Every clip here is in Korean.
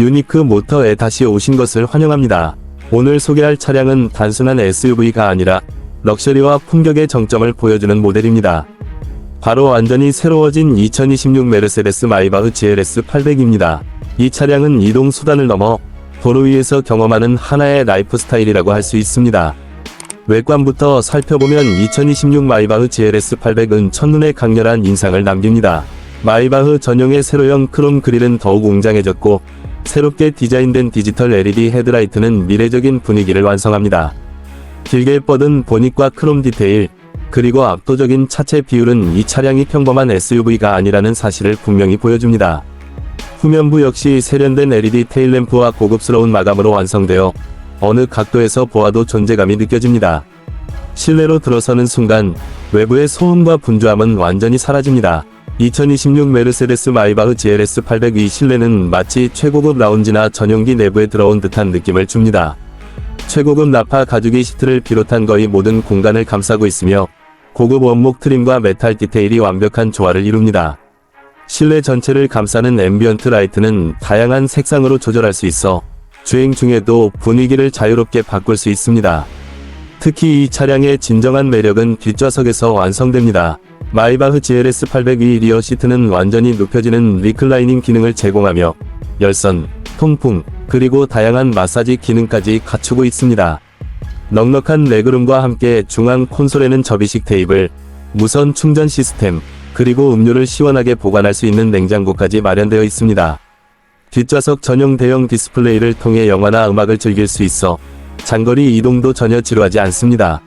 유니크 모터에 다시 오신 것을 환영합니다. 오늘 소개할 차량은 단순한 SUV가 아니라 럭셔리와 품격의 정점을 보여주는 모델입니다. 바로 완전히 새로워진 2026 메르세데스 마이바흐 GLS 800입니다. 이 차량은 이동 수단을 넘어 도로 위에서 경험하는 하나의 라이프 스타일이라고 할 수 있습니다. 외관부터 살펴보면 2026 마이바흐 GLS 800은 첫눈에 강렬한 인상을 남깁니다. 마이바흐 전용의 세로형 크롬 그릴은 더욱 웅장해졌고 새롭게 디자인된 디지털 LED 헤드라이트는 미래적인 분위기를 완성합니다. 길게 뻗은 보닛과 크롬 디테일, 그리고 압도적인 차체 비율은 이 차량이 평범한 SUV가 아니라는 사실을 분명히 보여줍니다. 후면부 역시 세련된 LED 테일램프와 고급스러운 마감으로 완성되어 어느 각도에서 보아도 존재감이 느껴집니다. 실내로 들어서는 순간 외부의 소음과 분주함은 완전히 사라집니다. 2026 메르세데스 마이바흐 GLS 800의 실내는 마치 최고급 라운지나 전용기 내부에 들어온 듯한 느낌을 줍니다. 최고급 나파 가죽이 시트를 비롯한 거의 모든 공간을 감싸고 있으며 고급 원목 트림과 메탈 디테일이 완벽한 조화를 이룹니다. 실내 전체를 감싸는 앰비언트 라이트는 다양한 색상으로 조절할 수 있어 주행 중에도 분위기를 자유롭게 바꿀 수 있습니다. 특히 이 차량의 진정한 매력은 뒷좌석에서 완성됩니다. 마이바흐 GLS 800의 리어 시트는 완전히 눕혀지는 리클라이닝 기능을 제공하며 열선, 통풍, 그리고 다양한 마사지 기능까지 갖추고 있습니다. 넉넉한 레그룸과 함께 중앙 콘솔에는 접이식 테이블, 무선 충전 시스템, 그리고 음료를 시원하게 보관할 수 있는 냉장고까지 마련되어 있습니다. 뒷좌석 전용 대형 디스플레이를 통해 영화나 음악을 즐길 수 있어 장거리 이동도 전혀 지루하지 않습니다.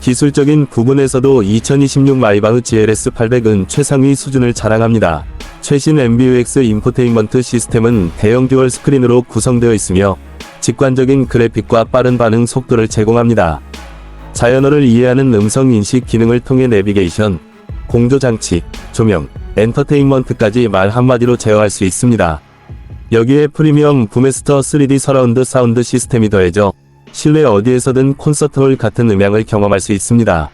기술적인 부분에서도 2026 마이바흐 GLS 800은 최상위 수준을 자랑합니다. 최신 MBUX 인포테인먼트 시스템은 대형 듀얼 스크린으로 구성되어 있으며 직관적인 그래픽과 빠른 반응 속도를 제공합니다. 자연어를 이해하는 음성 인식 기능을 통해 내비게이션, 공조 장치, 조명, 엔터테인먼트까지 말 한마디로 제어할 수 있습니다. 여기에 프리미엄 부메스터 3D 서라운드 사운드 시스템이 더해져 실내 어디에서든 콘서트홀 같은 음향을 경험할 수 있습니다.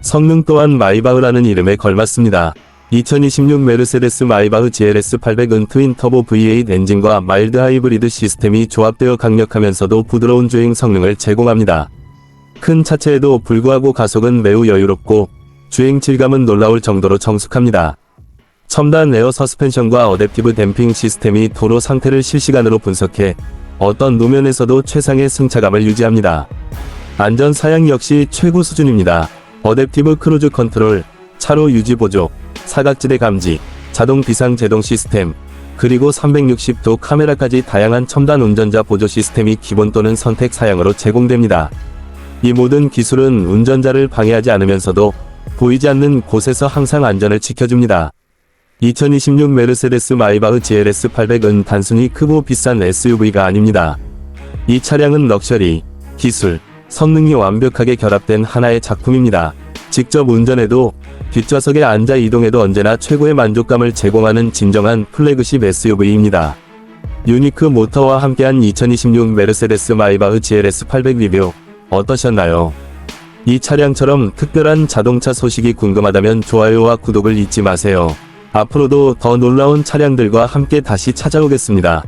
성능 또한 마이바흐라는 이름에 걸맞습니다. 2026 메르세데스 마이바흐 GLS 800은 트윈 터보 V8 엔진과 마일드 하이브리드 시스템이 조합되어 강력하면서도 부드러운 주행 성능을 제공합니다. 큰 차체에도 불구하고 가속은 매우 여유롭고 주행 질감은 놀라울 정도로 정숙합니다. 첨단 에어 서스펜션과 어댑티브 댐핑 시스템이 도로 상태를 실시간으로 분석해 어떤 노면에서도 최상의 승차감을 유지합니다. 안전 사양 역시 최고 수준입니다. 어댑티브 크루즈 컨트롤, 차로 유지 보조, 사각지대 감지, 자동 비상 제동 시스템, 그리고 360도 카메라까지 다양한 첨단 운전자 보조 시스템이 기본 또는 선택 사양으로 제공됩니다. 이 모든 기술은 운전자를 방해하지 않으면서도 보이지 않는 곳에서 항상 안전을 지켜줍니다. 2026 메르세데스 마이바흐 GLS 800은 단순히 크고 비싼 SUV가 아닙니다. 이 차량은 럭셔리, 기술, 성능이 완벽하게 결합된 하나의 작품입니다. 직접 운전해도 뒷좌석에 앉아 이동해도 언제나 최고의 만족감을 제공하는 진정한 플래그십 SUV입니다. 유니크 모터와 함께한 2026 메르세데스 마이바흐 GLS 800 리뷰 어떠셨나요? 이 차량처럼 특별한 자동차 소식이 궁금하다면 좋아요와 구독을 잊지 마세요. 앞으로도 더 놀라운 차량들과 함께 다시 찾아오겠습니다.